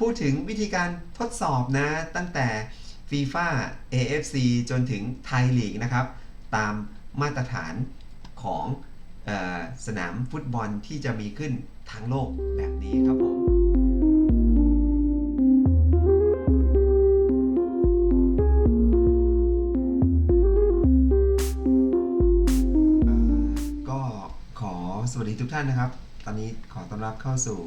พูดถึงวิธีการทดสอบนะตั้งแต่ FIFA AFC จนถึงไทยลีกนะครับ ตามมาตรฐานของออสนามฟุตบอลที่จะมีขึ้นทั้งโลกแบบนี้ครับผมก็ขอสวัสดีทุกท่านนะครับ ตอนนี้ขอต้อนรับเข้าสู่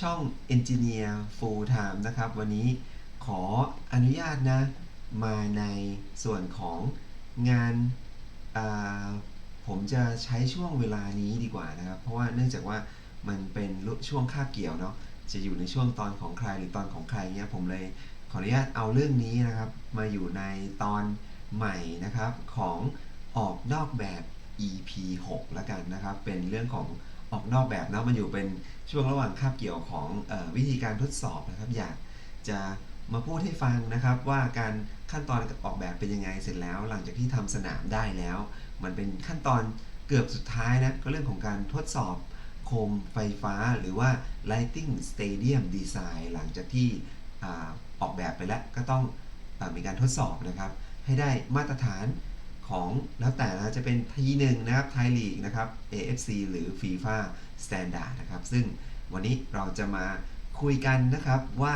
ช่อง Engineer Full Time นะครับ วันนี้ขออนุญาตนะ มาในส่วนของงานผมจะใช้ช่วงเวลานี้ดีกว่านะครับ เพราะว่าเนื่องจากว่ามันเป็นช่วงคาบเกี่ยวเนาะจะอยู่ในช่วงตอนของใครหรือตอนของใครเนี่ยผมเลยขออนุญาตเอาเรื่องนี้นะครับ มาอยู่ในตอนใหม่นะครับของออกนอกแบบ EP 6 แล้วกันนะครับ เป็นเรื่องของ ออกนอกแบบนะมันอยู่เป็นช่วงระหว่างคาบเกี่ยวของออวิธีการทดสอบนะครับ อยากจะมาพูดให้ฟังนะครับว่าการขั้นตอนออกแบบเป็นยังไงเสร็จแล้ว หลังจากที่ทำสนามได้แล้ว มันเป็นขั้นตอนเกือบสุดท้ายนะก็เรื่องของการทดสอบโคมไฟฟ้าหรือว่า Lighting Stadium Design หลังจากที่อออกแบบไปแล้วก็ต้องอมีการทดสอบนะครับ ให้ได้มาตรฐาน ของแล้วแต่นะจะเป็นทีหนึ่งนะครับไทยลีกนะครับ AFC หรือ FIFA Standard นะครับ ซึ่งวันนี้เราจะมาคุยกันนะครับว่า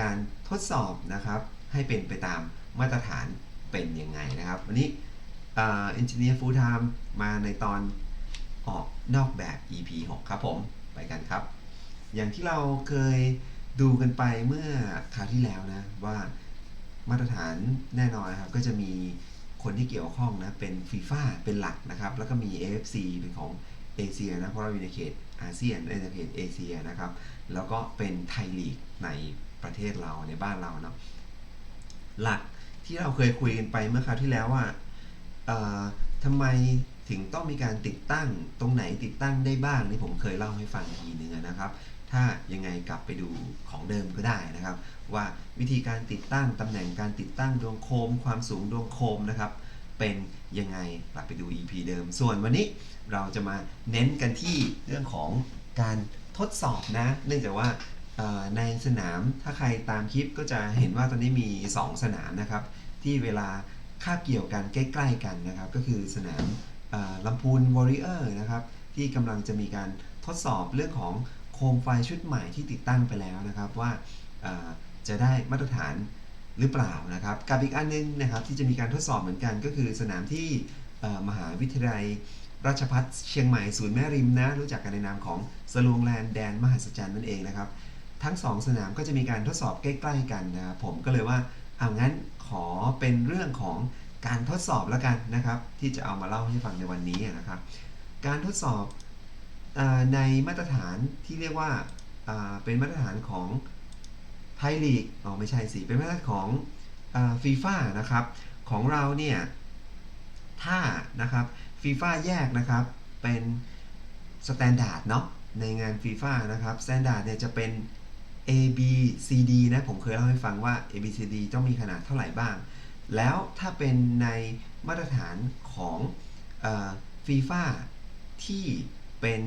การทดสอบนะครับให้เป็นไปตามมาตรฐานเป็นยังไงนะครับ วันนี้เอนจิเนียร์ฟูลไทม์มาในตอนออกนอกแบบ EP 6 ครับผมไปกันครับ อย่างที่เราเคยดูกันไปเมื่อคราวที่แล้วนะว่ามาตรฐานแน่นอนครับก็จะมี คนที่เกี่ยวข้องนะเป็นฟีฟ่าเป็นหลักนะครับ แล้วก็มี AFC เป็นของเอเชียนะเพราะเราอยู่ในเขตอาเซียนในเขตเอเชียนะครับ แล้วก็เป็นไทยลีกในประเทศเราในบ้านเราเนาะหลักที่เราเคยคุยกันไปเมื่อคราวที่แล้วว่าทำไมถึงต้องมีการติดตั้งตรงไหนติดตั้งได้บ้างนี่ผมเคยเล่าให้ฟังทีหนึ่งนะครับ ถ้ายังไงกลับไปดูของเดิมก็ได้นะครับ ว่าวิธีการติดตั้งตำแหน่งการติดตั้งดวงโคม ความสูงดวงโคมนะครับ เป็นยังไงกลับไปดู EP เดิม ส่วนวันนี้เราจะมาเน้นกันที่เรื่องของการทดสอบนะ เนื่องจากว่าในสนามถ้าใครตามคลิปก็จะเห็นว่าตอนนี้มี 2 สนามนะครับ ที่เวลาคาบเกี่ยวกันใกล้ ๆ กันนะครับ ก็คือสนามลำพูนวอริเออร์นะครับ ที่กำลังจะมีการทดสอบเรื่องของ โคมไฟชุดใหม่ที่ติดตั้งไปแล้วนะครับว่าจะได้มาตรฐานหรือเปล่านะครับกับอีกอันนึงนะครับที่จะมีการทดสอบเหมือนกัน ก็คือสนามที่มหาวิทยาลัย ราชภัฏเชียงใหม่ศูนย์แม่ริมนะรู้จักกันในนามของสลวงแลนด์แดนมหัศจรรย์นั่นเองนะครับทั้ง 2 สนามก็จะมีการทดสอบใกล้ๆกันนะครับผมก็เลยว่าเอางั้นขอเป็นเรื่องของการทดสอบแล้วกันนะครับ ที่จะเอามาเล่าให้ฟังในวันนี้นะครับ การทดสอบ ในมาตรฐานที่เรียกว่าเป็นมาตรฐานของไทยลีกอ๋อไม่ใช่สิ เป็นมาตรฐานของฟีฟ่านะครับ ของเราเนี่ย ถ้านะครับฟีฟ่าแยกนะครับ เป็นสแตนดาร์ดเนาะ ในงานฟีฟ่านะครับสแตนดาร์ดเนี่ยจะเป็น A B C D นะ ผมเคยเล่าให้ฟังว่า A B C D ต้องมีขนาดเท่าไหร่บ้าง แล้วถ้าเป็นในมาตรฐานของฟีฟ่าที่ เป็น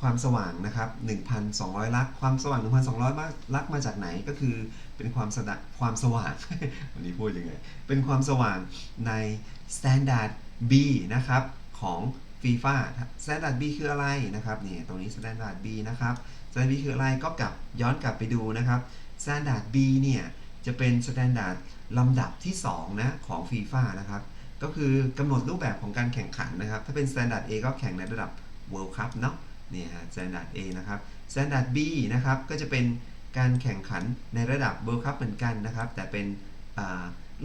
ความสว่างนะครับ 1,200 ลัก ความสว่าง 1,200 ลักมาจากไหนก็คือเป็นความสความสว่าง วันนี้พูดยังไง เป็นความสว่างใน Standard B นะครับ ของ FIFA Standard B คืออะไรนะครับนี่ตรงนี้ Standard B นะครับ Standard B คืออะไรก็กลับย้อนกลับไปดูนะครับ Standard B เนี่ยจะเป็น Standard ลำดับที่ 2 นะ ของ FIFA นะครับ ก็คือกำหนดรูปแบบของการแข่งขันนะครับ ถ้าเป็น Standard A ก็แข่งในระดับ World Cup เนาะเนี่ยฮะ Standard A นะครับ Standard B นะครับก็จะเป็นการแข่งขันในระดับ World Cup เหมือนกันนะครับ แต่เป็นอ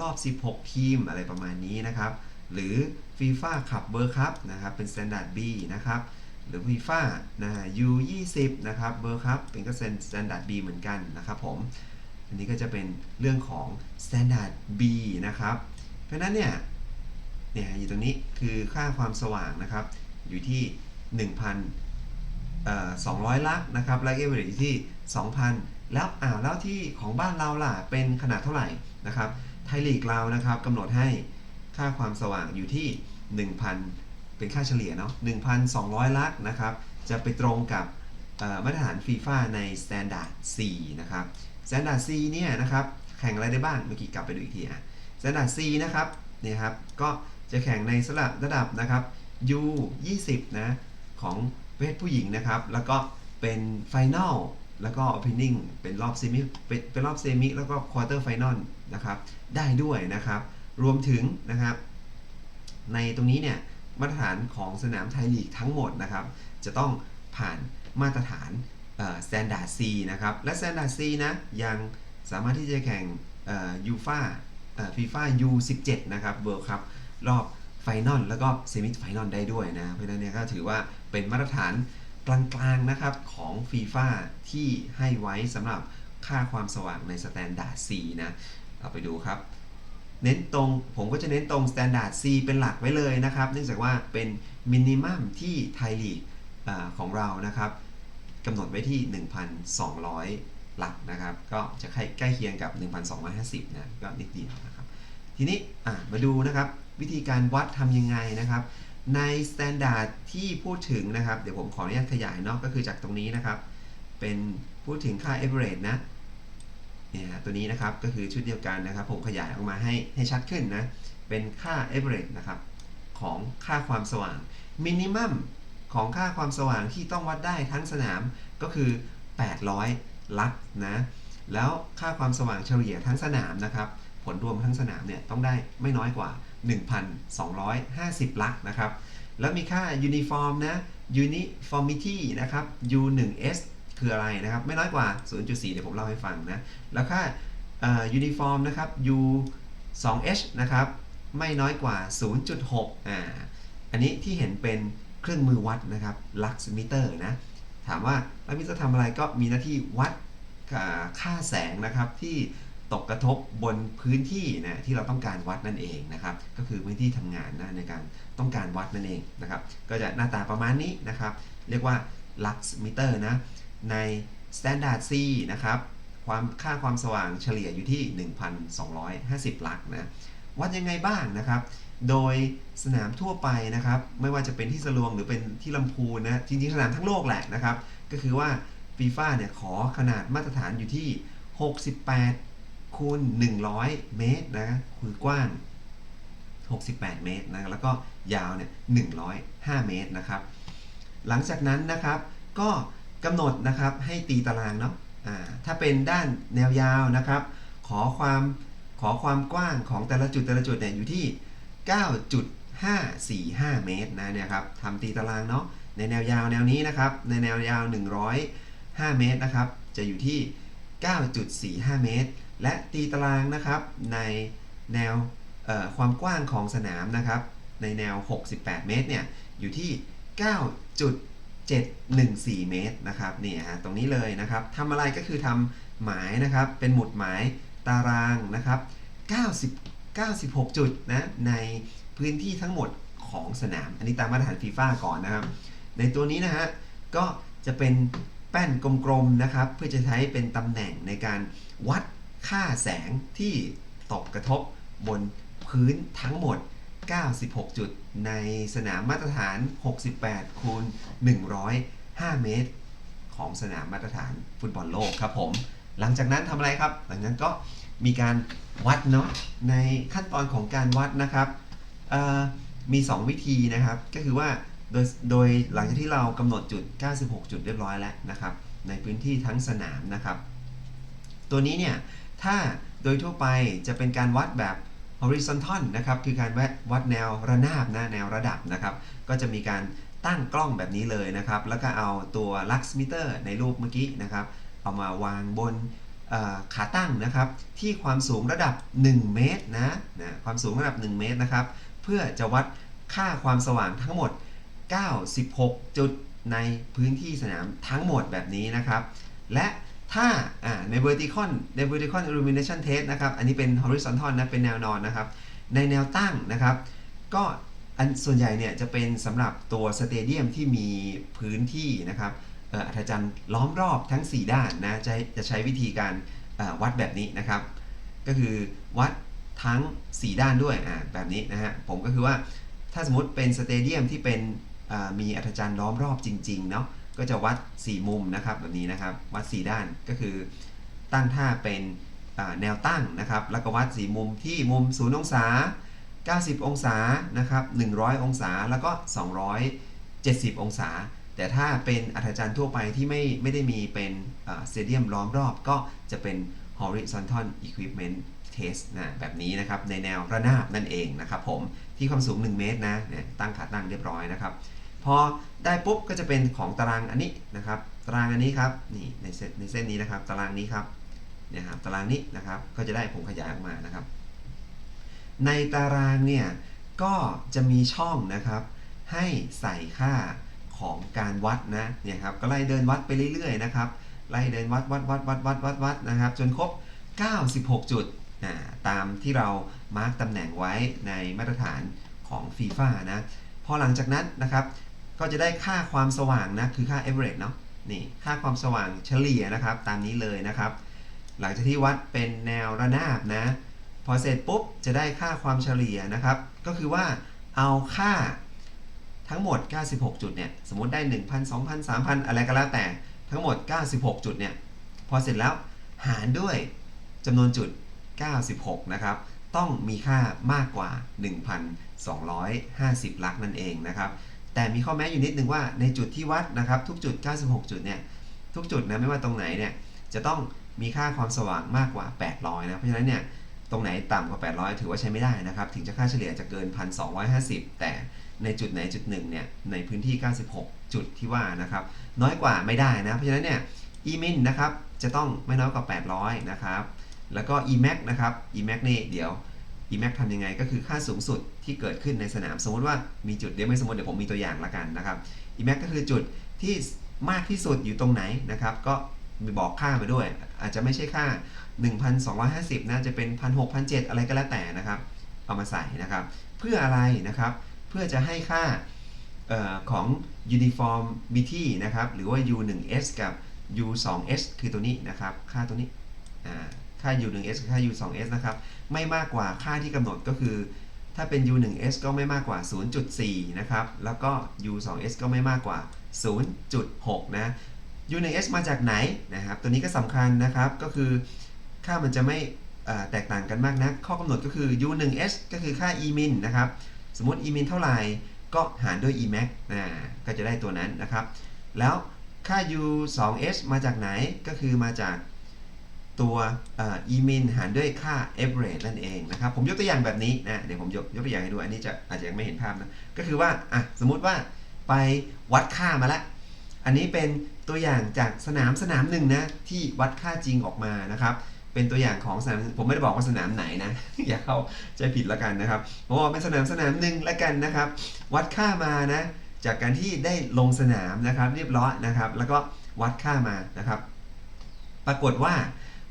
รอบ 16 ทีมอะไรประมาณนี้นะครับ หรือ FIFA Cup World Cup นะครับเป็น Standard B นะครับหรือ FIFA นะ U20 นะครับ World Cup เป็นก็เป็น Standard B เหมือนกันนะครับผมอันนี้ก็จะเป็นเรื่องของ Standard B นะครับ เพราะฉะนั้นเนี่ยเนี่ยอยู่ตรงนี้คือค่าความสว่างนะครับ อยู่ที่ 1,200 ลักนะครับและเอเวอเรอยู่ที่ 2,000 แล้วอ่าวแล้วที่ของบ้านเราล่ะเป็นขนาดเท่าไหร่นะครับไทยลีกเรานะครับกำหนดให้ค่าความสว่างอยู่ที่ 1,000 เป็นค่าเฉลี่ยเนาะ1,200 ลักนะครับ จะไปตรงกับมาตรฐานฟีฟ่าใน Standard 4นะครับ Standard C เนี่ยนะครับ แข่งอะไรได้บ้าง เมื่อกี้กลับไปดูอีกทีอะ Standard C นะครับเนี่ยครับ ก็จะแข่งในสลับระดับนะครับ U 20นะ ของเพศผู้หญิงนะครับ แล้วก็เป็น Final แล้วก็ Opening เป็นรอบเซมิเป็นรอบเซมิแล้วก็ Quarter Final นะครับได้ด้วยนะครับ รวมถึงนะครับ ในตรงนี้เนี่ยมาตรฐานของสนามไทยลีกทั้งหมดนะครับ จะต้องผ่านมาตรฐานเอ่อ Standard C นะครับ และ Standard C นะยังสามารถที่จะแข่งยูฟาฟีฟ่า U17 นะครับ World Cup รอบ ฟนอลแล้วก็เซมิไฟนอลได้ด้วยนะ เพราะฉะนั้นเนี่ยก็ถือว่าเป็นมาตรฐานกลางๆนะครับของฟีฟ่าที่ให้ไว้สำหรับค่าความสว่างใน Standard C นะเราไปดูครับเน้นตรงผมก็จะเน้นตรง Standard C เป็นหลักไว้เลยนะครับ เนื่องจากว่าเป็นมินิมัมที่ไทยลีกของเรานะครับกำหนดไว้ที่ 1,200 หลักนะครับ ก็จะใกล้เคียงกับ 1,250 นะ ก็นิดเดียวนะครับ ทีนี้มาดูนะครับวิธีการวัดทำยังไงนะครับ ใน Standard ที่พูดถึงนะครับ เดี๋ยวผมขออนุญาตขยายเนาะก็คือจากตรงนี้นะครับ เป็นพูดถึงค่า average นะเนี่ยฮะตัวนี้นะครับก็คือชุดเดียวกันนะครับ ผมขยายออกมาให้ให้ชัดขึ้นนะ เป็นค่า average นะครับของค่าความสว่าง minimum ของค่าความสว่างที่ต้องวัดได้ทั้งสนามก็คือ 800 ลักนะ แล้วค่าความสว่างเฉลี่ยทั้งสนามนะครับ ผลรวมทั้งสนามเนี่ยต้องได้ไม่น้อยกว่า 1,250 ลักนะครับ แล้วมีค่า uniform นะ uniformity นะครับ U1S คืออะไรนะครับ ไม่น้อยกว่า 0.4 เดี๋ยวผมเล่าให้ฟังนะ แล้วค่ายูนิฟอร์มนะครับ U 2H นะครับ ไม่น้อยกว่า 0.6 อ่า อันนี้ที่เห็นเป็นเครื่องมือวัดนะครับลักซ์มิเตอร์นะ ถามว่าลักซ์มิเตอร์ทำอะไรก็มีหน้าที่วัดค่าแสงนะครับที่ ตกกระทบบนพื้นที่นะที่เราต้องการวัดนั่นเองนะครับ ก็คือพื้นที่ทำงานนะในการต้องการวัดนั่นเองนะครับ ก็จะหน้าตาประมาณนี้นะครับ เรียกว่า lux meter นะ ใน standard C นะครับ ความค่าความสว่างเฉลี่ยอยู่ที่ 1,250 ลักนะ วัดยังไงบ้างนะครับ โดยสนามทั่วไปนะครับ ไม่ว่าจะเป็นที่สลวงหรือเป็นที่ลำพูนนะ จริงๆ สนามทั้งโลกแหละนะครับ ก็คือว่าฟีฟ่าเนี่ยขอขนาดมาตรฐานอยู่ที่ 68 คูณ 100 เมตรนะคือกว้าง 68 เมตรนะแล้วก็ยาวเนี่ย105 เมตรนะครับ หลังจากนั้นนะครับก็กำหนดนะครับให้ตีตารางเนาะถ้าเป็นด้านแนวยาวนะครับ ขอความขอความกว้างของแต่ละจุดแต่ละจุดเนี่ยอยู่ที่ 9.545 เมตรนะเนี่ยครับทำตีตารางเนาะในแนวยาวแนวนี้นะครับ ในแนวยาว 105 เมตรนะครับ จะอยู่ที่ 9.45 เมตร และตีตารางนะครับในแนวความกว้างของสนามนะครับ ในแนว 68 เมตรเนี่ยอยู่ที่ 9.714 เมตรนะครับเนี่ยฮะตรงนี้เลยนะครับทำอะไรก็คือทำหมายนะครับเป็นหมุดหมายตารางนะครับ90 96 จุดนะในพื้นที่ทั้งหมดของสนาม อันนี้ตามมาตรฐานฟีฟ่าก่อนนะครับ ในตัวนี้นะฮะก็จะเป็นแป้นกลมๆนะครับ เพื่อจะใช้เป็นตำแหน่งในการวัด ค่าแสงที่ตกกระทบบนพื้นทั้งหมด 96 จุด ในสนามมาตรฐาน 68 คูณ 105 เมตร ของสนามมาตรฐานฟุตบอลโลกครับผม หลังจากนั้นทำอะไรครับ หลังจากนั้นก็มีการวัดเนาะ ในขั้นตอนของการวัดนะครับเอ่อมี 2 วิธีนะครับ ก็คือว่าโดยโดยหลังจากที่เรากำหนดจุด 96 จุดเรียบร้อยแล้วนะครับ ในพื้นที่ทั้งสนามนะครับ ตัวนี้เนี่ย ถ้าโดยทั่วไปจะเป็นการวัดแบบ horizontal นะครับคือการวัดแนวระนาบนะแนวระดับนะครับ ก็จะมีการตั้งกล้องแบบนี้เลยนะครับ แล้วก็เอาตัว lux meter ในรูปเมื่อกี้นะครับ เอามาวางบนขาตั้งนะครับ ที่ความสูงระดับ 1 เมตรนะนะความสูงระดับ 1 เมตรนะครับ เพื่อจะวัดค่าความสว่างทั้งหมด 96 จุดในพื้นที่สนามทั้งหมดแบบนี้นะครับ และ ถ้าใน vertical ใน vertical illumination test นะครับ อันนี้เป็น horizontal นะ เป็นแนวนอนนะครับ ในแนวตั้งนะครับ ก็อันส่วนใหญ่เนี่ยจะเป็นสำหรับตัวสเตเดียมที่มีพื้นที่นะครับอัธจันทร์ล้อมรอบทั้ง 4 ด้านนะ จะจะใช้วิธีการวัดแบบนี้นะครับ ก็คือวัดทั้ง 4 ด้านด้วยแบบนี้นะฮะ ผมก็คือว่าถ้าสมมติเป็นสเตเดียมที่เป็นมีอัธจันทร์ล้อมรอบจริงๆเนาะ ก็จะวัด 4 มุมนะครับแบบนี้นะครับ วัด 4 ด้านก็คือตั้งท่าเป็นแนวตั้งนะครับ แล้วก็วัดสีมุมที่มุม 0 องศา 90 องศานะครับ 100 องศาแล้วก็ 270 องศา แต่ถ้าเป็นอัธจันทร์ทั่วไปที่ไม่ไม่ได้มีเป็นสเตเดียมล้อมรอบก็จะเป็น horizontal equipment test นะแบบนี้นะครับ ในแนวระนาบนั่นเองนะครับผมที่ความสูง 1 เมตรนะตั้งขาตั้งเรียบร้อยนะครับ พอได้ปุ๊บก็จะเป็นของตารางอันนี้นะครับ ตารางอันนี้ครับนี่ในเส้นในเส้นนี้นะครับ ตารางนี้ครับเนี่ยครับตารางนี้นะครับก็จะได้ผมขยายออกมานะครับ ในตารางเนี่ยก็จะมีช่องนะครับ ให้ใส่ค่าของการวัดนะเนี่ยครับก็ไล่เดินวัดไปเรื่อยๆนะครับไล่เดินวัดวัดวัดวัดวัดวัดวัดนะครับ จนครบ 96 จุดอ่าตามที่เรามาร์กตำแหน่งไว้ในมาตรฐานของฟีฟ่านะพอหลังจากนั้นนะครับ ก็จะได้ค่าความสว่างนะคือค่า average เนาะนี่ค่าความสว่างเฉลี่ยนะครับตามนี้เลยนะครับ หลังจากที่วัดเป็นแนวระนาบนะ พอเสร็จปุ๊บจะได้ค่าความเฉลี่ยนะครับ ก็คือว่าเอาค่าทั้งหมด 96 จุดเนี่ยสมมติได้ 1,000 2,000 3,000 อะไรก็แล้วแต่ทั้งหมด 96 จุดเนี่ยพอเสร็จแล้วหารด้วยจำนวนจุด 96 นะครับ ต้องมีค่ามากกว่า 1,250 ลักนั่นเองนะครับ แต่มีข้อแม้อยู่นิดนึงว่าในจุดที่วัดนะครับทุกจุด 96 จุดเนี่ยทุกจุดนะไม่ว่าตรงไหนเนี่ยจะต้องมีค่าความสว่างมากกว่า 800 นะเพราะฉะนั้นเนี่ยตรงไหนต่ำกว่า 800 ถือว่าใช้ไม่ได้นะครับ ถึงจะค่าเฉลี่ยจะเกิน 1,250 แต่ในจุดไหนจุดหนึ่งเนี่ยในพื้นที่ 96 จุดที่ว่านะครับน้อยกว่าไม่ได้นะ เพราะฉะนั้นเนี่ย e-min นะครับจะต้องไม่น้อยกว่า 800 นะครับ แล้วก็ e-max นะครับ e-max นี่เดี๋ยว e-max ทำยังไงก็คือค่าสูงสุด ที่เกิดขึ้นในสนาม สมมติว่ามีจุดเดี๋ยวไม่สมมติเดี๋ยวผมมีตัวอย่างละกันนะครับ e-max ก็คือจุดที่มากที่สุดอยู่ตรงไหนนะครับ ก็มีบอกค่ามาด้วย อาจจะไม่ใช่ค่า 1,250 นะจะเป็น 1,600 1,700 อะไรก็แล้วแต่นะครับ เอามาใส่นะครับ เพื่ออะไรนะครับ เพื่อจะให้ค่าออของ uniformity นะครับ หรือว่า u1s กับ u2s คือตัวนี้นะครับ ค่าตัวนี้อ่าค่า u1s กับค่า u2s นะครับ ไม่มากกว่าค่าที่กำหนดก็คือ ถ้าเป็น u1s ก็ไม่มากกว่า 0.4 นะครับ แล้วก็ u2s ก็ไม่มากกว่า 0.6 นะ u1s มาจากไหนนะครับ ตัวนี้ก็สำคัญนะครับ ก็คือค่ามันจะไม่แตกต่างกันมากนะข้อกำหนดก็คือ u1s ก็คือค่า e-min นะครับ สมมติ e-min เท่าไหร่ ก็หารด้วย e-max นะก็จะได้ตัวนั้นนะครับ แล้วค่า u2s มาจากไหน ก็คือมาจาก ตัวอ่อ e-min หารด้วยค่า average นั่นเองนะครับ ผมยกตัวอย่างแบบนี้นะเดี๋ยวผมยกยกตัวอย่างให้ดูอันนี้จะอาจจะยังไม่เห็นภาพนะก็คือว่าอะสมมุติว่าไปวัดค่ามาแล้วอันนี้เป็นตัวอย่างจากสนามสนามหนึ่งนะที่วัดค่าจริงออกมานะครับ เป็นตัวอย่างของสนามผมไม่ได้บอกว่าสนามไหนนะอย่าเข้าใจผิดละกันนะครับผมบอกเป็นสนามสนามหนึ่งละกันนะครับ วัดค่ามานะจากการที่ได้ลงสนามนะครับ เรียบร้อยนะครับ แล้วก็วัดค่ามานะครับ ปรากฏว่า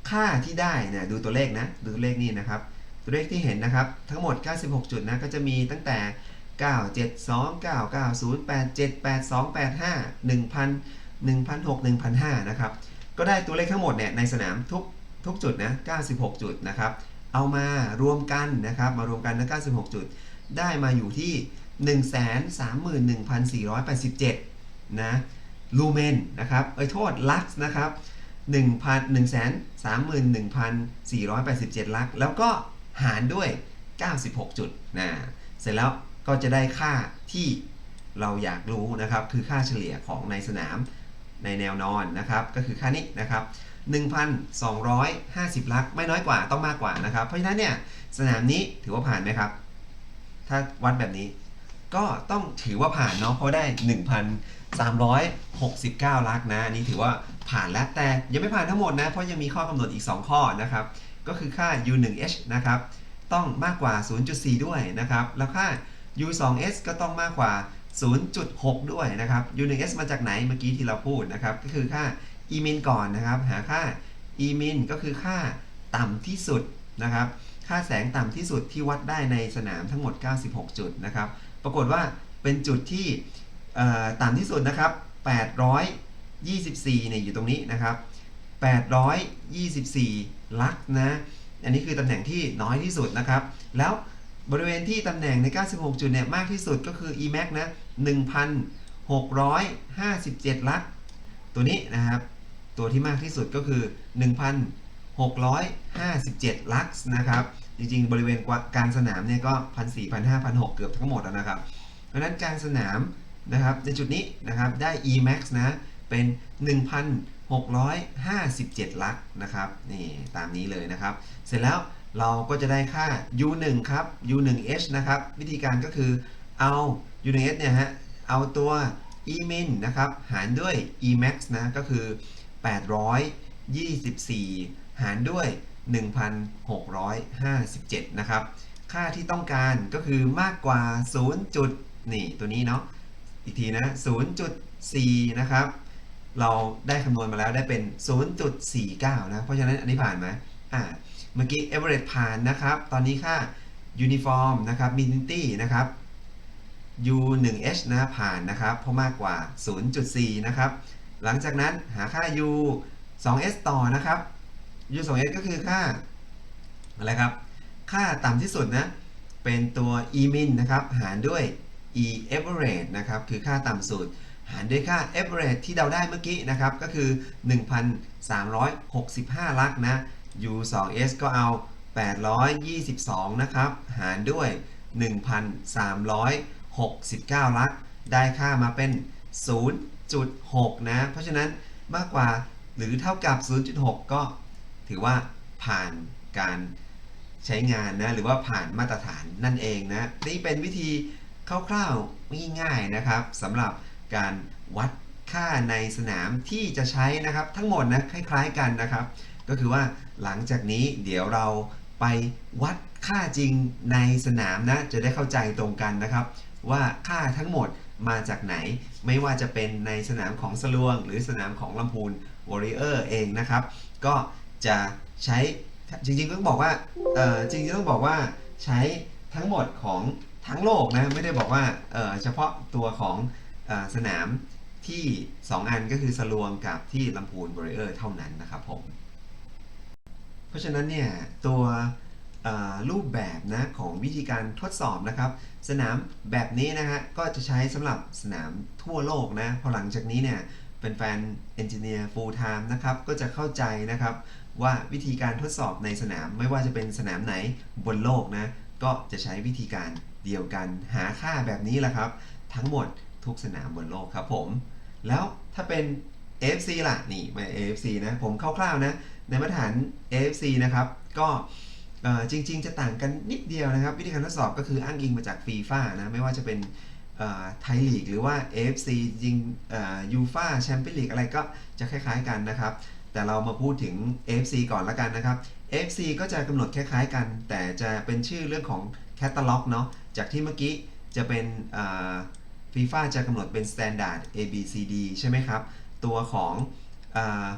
ค่าที่ได้เนี่ยดูตัวเลขนะดูตัวเลขนี่นะครับ ตัวเลขที่เห็นนะครับ ทั้งหมด 96 จุดนะก็จะมีตั้งแต่ 9 7 2 9 9 0 8 7 8 2 8 5 1,000 1,600 1,500นะครับก็ได้ตัวเลขทั้งหมดเนี่ยในสนามทุกทุกจุดนะ 96 จุดนะครับ เอามารวมกันนะครับ มารวมกันนะ96 จุด ได้มาอยู่ที่ 131,487 นะ ลูเมนนะครับ เอ้ยโทษ ลักซ์นะครับ 1,1 31,487 ลัก แล้วก็หารด้วย 96 จุดนะเสร็จแล้วก็จะได้ค่าที่เราอยากรู้นะครับ คือค่าเฉลี่ยของในสนามในแนวนอนนะครับ ก็คือค่านี้นะครับ 1,250 ลัก ไม่น้อยกว่าต้องมากกว่านะครับ เพราะฉะนั้นเนี่ยสนามนี้ถือว่าผ่านไหมครับ ถ้าวัดแบบนี้ก็ต้องถือว่าผ่านเนาะเพราะได้ 369 ลักนะอันนี้ถือว่าผ่านแล้วแต่ยังไม่ผ่านทั้งหมดนะ เพราะยังมีข้อกำหนดอีก 2 ข้อนะครับ ก็คือค่า u1h นะครับต้องมากกว่า 0.4 ด้วยนะครับ แล้วค่า u2s ก็ต้องมากกว่า 0.6 ด้วยนะครับ u1s มาจากไหนเมื่อกี้ที่เราพูดนะครับ ก็คือค่า e-min ก่อนนะครับ หาค่า e-min ก็คือค่าต่ำที่สุดนะครับ ค่าแสงต่ำที่สุดที่วัดได้ในสนามทั้งหมด 96 จุดนะครับ ปรากฏว่าเป็นจุดที่ ต่ำที่สุดนะครับ 824เนี่ยอยู่ตรงนี้นะครับ 824 ลักนะ อันนี้คือตำแหน่งที่น้อยที่สุดนะครับ แล้วบริเวณที่ตำแหน่งใน 96 จุดเนี่ยมากที่สุดก็คือ Emax นะ 1,657 ลัก ตัวนี้นะครับ ตัวที่มากที่สุดก็คือ657 ลักนะครับ จริงๆ บริเวณกลางสนามเนี่ยก็ 1,400 1,500 1,600 เกือบทั้งหมดแล้วนะครับ เพราะฉะนั้นกลางสนาม นะครับในจุดนี้นะครับได้ Emax นะเป็น 1,657 ลักนะครับนี่ตามนี้เลยนะครับ เสร็จแล้วเราก็จะได้ค่า U1 ครับ U1H นะครับ วิธีการก็คือเอา U1H เนี่ยฮะเอาตัว Emin นะครับหารด้วย Emax นะก็คือ 824 หารด้วย 1,657 นะครับ ค่าที่ต้องการก็คือมากกว่า 0. จุดนี่ตัวนี้เนาะ อีกทีนะ 0.4 นะครับ เราได้คำนวณมาแล้วได้เป็น 0.49 นะ เพราะฉะนั้นอันนี้ผ่านไหมอ่า เมื่อกี้ average ผ่านนะครับ ตอนนี้ค่า uniform นะครับ minity นะครับ u1h นะผ่านนะครับ เพราะมากกว่า 0.4 นะครับ หลังจากนั้นหาค่า u 2s ต่อนะครับ u 2s ก็คือค่า อะไรครับ ค่าต่ำที่สุดนะ เป็นตัว e min นะครับ หารด้วย e average นะครับ คือค่าต่ำสุด หารด้วยค่า average ที่เราได้เมื่อกี้นะครับ ก็คือ 1,365 ลักนะ u 2s ก็เอา 822 นะครับ หารด้วย 1,369 ลัก ได้ค่ามาเป็น 0.6 นะ เพราะฉะนั้นมากกว่าหรือเท่ากับ 0.6 ก็ถือว่าผ่านการใช้งานนะ หรือว่าผ่านมาตรฐานนั่นเองนะ นี่เป็นวิธี คร่าวๆง่ายๆนะครับสำหรับการวัดค่าในสนามที่จะใช้นะครับทั้งหมดนะคล้ายๆกันนะครับ ก็คือว่าหลังจากนี้เดี๋ยวเราไปวัดค่าจริงในสนามนะจะได้เข้าใจตรงกันนะครับ ว่าค่าทั้งหมดมาจากไหน ไม่ว่าจะเป็นในสนามของสลวง หรือสนามของลำพูนวอริเออร์เองนะครับ ก็จะใช้จริงๆต้องบอกว่าจริงๆต้องบอกว่าใช้ทั้งหมดของ ทั้งโลกนะไม่ได้บอกว่าเเฉพาะตัวของอสนามที่ 2 อันก็คือสลวงกับที่ลำพูนวอริเออร์เท่านั้นนะครับผม เพราะฉะนั้นเนี่ยตัวรูปแบบนะของวิธีการทดสอบนะครับ สนามแบบนี้นะฮะก็จะใช้สำหรับสนามทั่วโลกนะพอหลังจากนี้เนี่ยเป็นแฟนเอนจิเนียร์ฟูลไทม์นะครับก็จะเข้าใจนะครับว่าวิธีการทดสอบในสนามไม่ว่าจะเป็นสนามไหนบนโลกนะ ก็จะใช้วิธีการเดียวกันหาค่าแบบนี้แหละครับ ทั้งหมดทุกสนามบนโลกครับผม แล้วถ้าเป็น AFC ล่ะนี่ไมา AFC นะผมคร่าวๆนะ ในมาตรฐาน AFC นะครับ ก็จริง ๆ จะต่างกันนิดเดียวนะครับ วิธีการทดสอบก็คืออ้างอิงมาจากฟีฟ่านะไม่ว่าจะเป็นไทยลีกหรือว่า AFC จริงยูฟ่าแชมเปี้ยนลีกอะไรก็จะคล้ายๆกันนะครับ แต่เรามาพูดถึง AFC ก่อนละกันนะครับ FC ก็จะกำหนดคล้าย ๆ กัน แต่จะเป็นชื่อเรื่องของแคตตาล็อกเนาะจากที่เมื่อกี้จะเป็นฟีฟ่าจะกำหนดเป็น Standard A B C D ใช่ไหมครับ ตัวของเอ่อ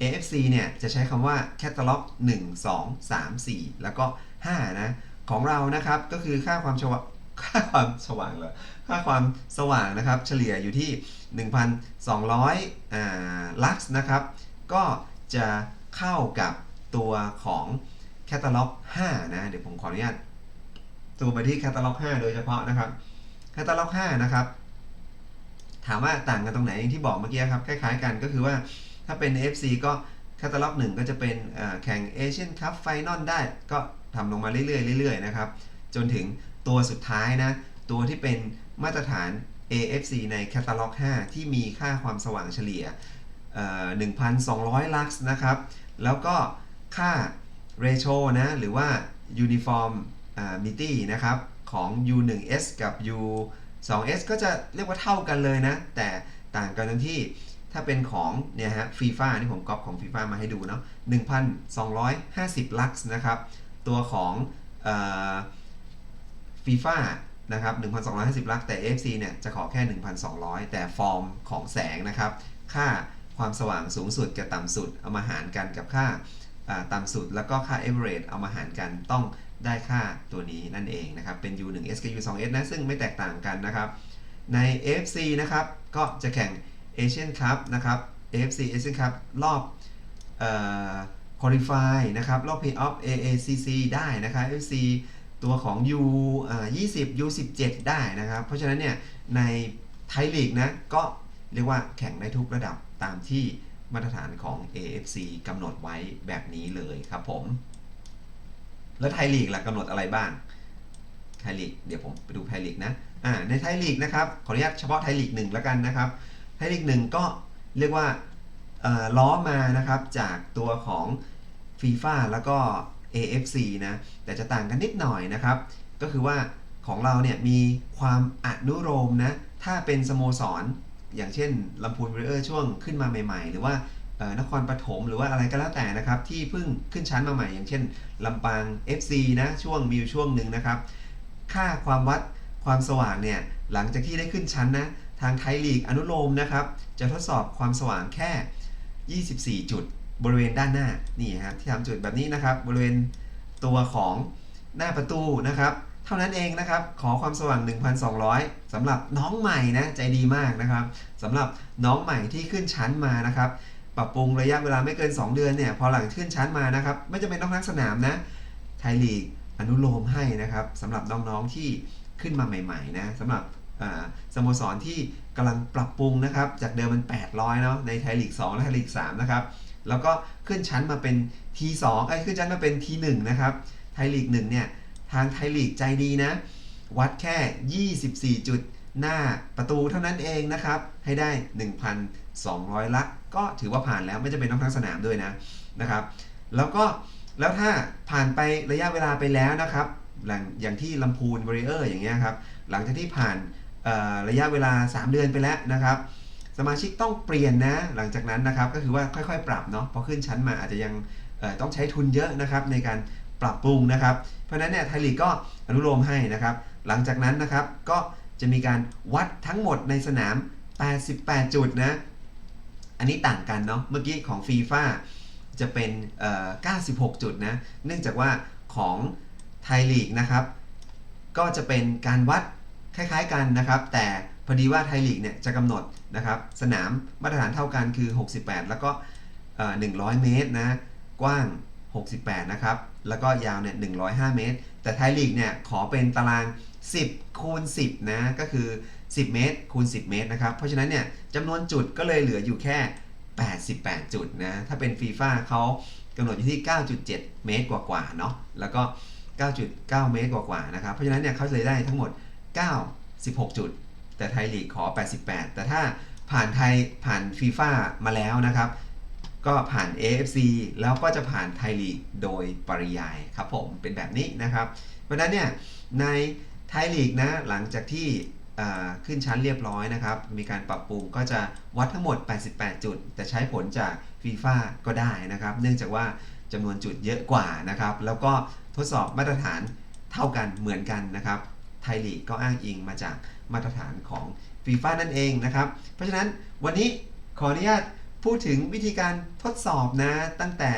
AFC เนี่ยจะใช้คำว่า Catalog 1 2 3 4 แล้วก็ 5 นะ ของเรานะครับก็คือค่าความสว่างค่าความสว่างเหรอค่าความสว่างนะครับ เฉลี่ยอยู่ที่ 1,200อ่าลักซ์นะครับ ก็จะเข้ากับ ตัวของ Catalog 5นะเดี๋ยวผมขออนุญาตซูมไปที่ Catalog 5โดยเฉพาะนะครับ Catalog 5นะครับถามว่าต่างกันตรงไหนอย่างที่บอกเมื่อกี้ครับคล้ายๆกันก็คือว่าถ้าเป็น FC ก็แคตตาล็อกหนึ่งก็จะเป็นแข่งเอเชียนคัพไฟนอลได้ ก็ทำลงมาเรื่อยๆเรื่อยๆนะครับจนถึงตัวสุดท้ายนะ ตัวที่เป็นมาตรฐาน AFC ในแคตตาล็อก 5 ที่มีค่าความสว่างเฉลี่ยเอ่อ1,200 ลักซ์นะครับ แล้วก็ ค่า ratio นะ หรือว่า uniform m i t y นะครับ ของ U1S กับ U 2S ก็จะเรียกว่าเท่ากันเลยนะ แต่ต่างกันตรงที่ถ้าเป็นของเนี่ยฮะฟีฟ่านี่ผมก๊อปของฟีฟ่ามาให้ดูเนาะ1,250 ลักซ์นะครับ ตัวของฟีฟ่านะครับ 1,250 ลักซ์แต่ AFC เนี่ยจะขอแค่ 1,200 แต่ฟอร์มของแสงนะครับ ค่าความสว่างสูงสุดกับต่ำสุด เอามาหารกันกับค่า ต่ำสุด แล้วก็ค่า average เอามาหารกันต้องได้ค่าตัวนี้นั่นเองนะครับ เป็น U1S กับ U2S นะ ซึ่งไม่แตกต่างกันนะครับ ใน AFC นะครับ ก็จะแข่ง Asian Cup นะครับ AFC Asian Cup รอบเอ่อ Qualify นะครับ รอบ Playoff AACC ได้นะครับ AFC ตัวของ U อ่า20 U17 ได้นะครับ เพราะฉะนั้นเนี่ย ในไทยลีกนะ ก็เรียกว่าแข่งได้ทุกระดับตามที่ มาตรฐานของ AFC กำหนดไว้แบบนี้เลยครับผม แล้วไทยลีกล่ะกำหนดอะไรบ้าง ไทยลีก เดี๋ยวผมไปดูไทยลีกนะ อ่า ในไทยลีกนะครับ ขออนุญาตเฉพาะไทยลีกหนึ่งแล้วกันนะครับ ไทยลีกหนึ่งก็เรียกว่าล้อมานะครับจากตัวของ FIFA แล้วก็ AFC นะ แต่จะต่างกันนิดหน่อยนะครับ ก็คือว่าของเราเนี่ยมีความอนุโลมนะ ถ้าเป็นสโมสร อย่างเช่นลำพูนเรเออร์ช่วงขึ้นมาใหม่ ๆ หรือว่านครปฐมหรือว่าอะไรก็แล้วแต่นะครับ ที่เพิ่งขึ้นชั้นมาใหม่ อย่างเช่นลำปาง FC นะช่วงมีอยู่ช่วงหนึ่งนะครับ ค่าความวัดความสว่างเนี่ยหลังจากที่ได้ขึ้นชั้นนะทางไทยลีกอนุโลมนะครับ จะทดสอบความสว่างแค่ 24 จุดบริเวณด้านหน้านี่ฮะที่ทำจุดแบบนี้นะครับ บริเวณตัวของหน้าประตูนะครับ เท่านั้นเองนะครับ ขอความสว่าง 1,200สำหรับน้องใหม่นะ ใจดีมากนะครับสำหรับน้องใหม่ที่ขึ้นชั้นมานะครับ ปรับปรุงระยะเวลาไม่เกิน 2 เดือนเนี่ย พอหลังขึ้นชั้นมานะครับ ไม่จำเป็นต้องทั้งสนามนะ ไทยลีกอนุโลมให้นะครับสำหรับน้องๆที่ขึ้นมาใหม่ๆนะสำหรับสโมสรที่กำลังปรับปรุงนะครับ จากเดิมมัน 800 เนาะในไทยลีก2และไทยลีก3นะครับ แล้วก็ขึ้นชั้นมาเป็น T2 ไอ้ขึ้นชั้นมาเป็น T1 นะครับ ไทยลีก1เนี่ย ทางไทยลีกใจดีนะ วัดแค่ 24 จุดหน้าประตูเท่านั้นเองนะครับ ให้ได้ 1,200 ละ ก็ถือว่าผ่านแล้วไม่จำเป็นต้องทั้งสนามด้วยนะนะครับ แล้วก็แล้วถ้าผ่านไประยะเวลาไปแล้วนะครับหลังอย่างที่ลำพูนบริเออร์อย่างเงี้ยครับ หลังจากที่ผ่านระยะเวลา 3 เดือนไปแล้วนะครับ สมาชิกต้องเปลี่ยนนะ หลังจากนั้นนะครับก็คือว่าค่อยๆ ปรับเนาะพอขึ้นชั้นมาอาจจะยังต้องใช้ทุนเยอะนะครับในการ ปรับปรุงนะครับ เพราะฉะนั้นเนี่ยไทยลีกก็อนุโลมให้นะครับ หลังจากนั้นนะครับก็จะมีการวัดทั้งหมดในสนาม 88 จุดนะ อันนี้ต่างกันเนาะเมื่อกี้ของฟีฟ่าจะเป็นเอ่อ96 จุดนะ เนื่องจากว่าของไทยลีกนะครับ ก็จะเป็นการวัดคล้ายๆกันนะครับ แต่พอดีว่าไทยลีกเนี่ยจะกำหนดนะครับ สนามมาตรฐานเท่ากันคือ 68 แล้วก็เอ่อ100 เมตรนะ กว้าง 68 นะครับ แล้วก็ยาวเนี่ย105 เมตร แต่ไทยลีกเนี่ยขอเป็นตาราง 10 คูณ 10 นะ ก็คือ 10 เมตร คูณ 10 เมตรนะครับ เพราะฉะนั้นเนี่ยจำนวนจุดก็เลยเหลืออยู่แค่ 88 จุดนะ ถ้าเป็นฟีฟ่าเขากำหนดอยู่ที่ 9.7 เมตรกว่าๆเนาะ แล้วก็ 9.9 เมตรกว่าๆนะครับ เพราะฉะนั้นเนี่ยเขาเลยได้ทั้งหมด 96 จุด แต่ไทยลีกขอ 88 แต่ถ้าผ่านไทยผ่านฟีฟ่ามาแล้วนะครับ ก็ผ่าน AFC แล้วก็จะผ่านไทยลีกโดยปริยายครับผมเป็นแบบนี้นะครับ เพราะนั้นเนี่ยในไทยลีกนะหลังจากที่ขึ้นชั้นเรียบร้อยนะครับ มีการปรับปรุงก็จะวัดทั้งหมด 88 จุด แต่ใช้ผลจากฟีฟ่าก็ได้นะครับ เนื่องจากว่าจำนวนจุดเยอะกว่านะครับ แล้วก็ทดสอบมาตรฐานเท่ากันเหมือนกันนะครับ ไทยลีกก็อ้างอิงมาจากมาตรฐานของฟีฟ่านั่นเองนะครับ เพราะฉะนั้นวันนี้ขออนุญาต พูดถึงวิธีการทดสอบนะ ตั้งแต่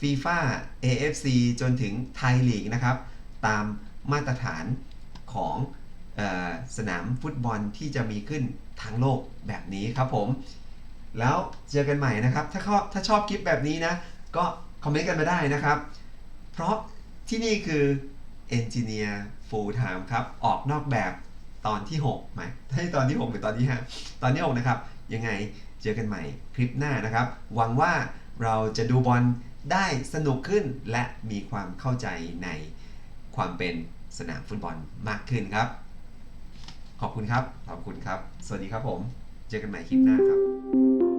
FIFA AFC จนถึงไทยลีกนะครับ ตามมาตรฐานของออสนามฟุตบอลที่จะมีขึ้นทั้งโลกแบบนี้ครับผม แล้วเจอกันใหม่นะครับ ถ้าชอบถ้าชอบคลิปแบบนี้นะ ก็คอมเมนต์กันมาได้นะครับ เพราะที่นี่คือ Engineer Full Time ครับ ออกนอกแบบตอนที่6ไหมให้ตอนที่ 6 หรือตอนที่ 5 ตอนที่ 6 นะครับ ยังไง เจอกันใหม่คลิปหน้านะครับ หวังว่าเราจะดูบอลได้สนุกขึ้นและมีความเข้าใจในความเป็นสนามฟุตบอลมากขึ้นครับ ขอบคุณครับ ขอบคุณครับ สวัสดีครับผม เจอกันใหม่คลิปหน้าครับ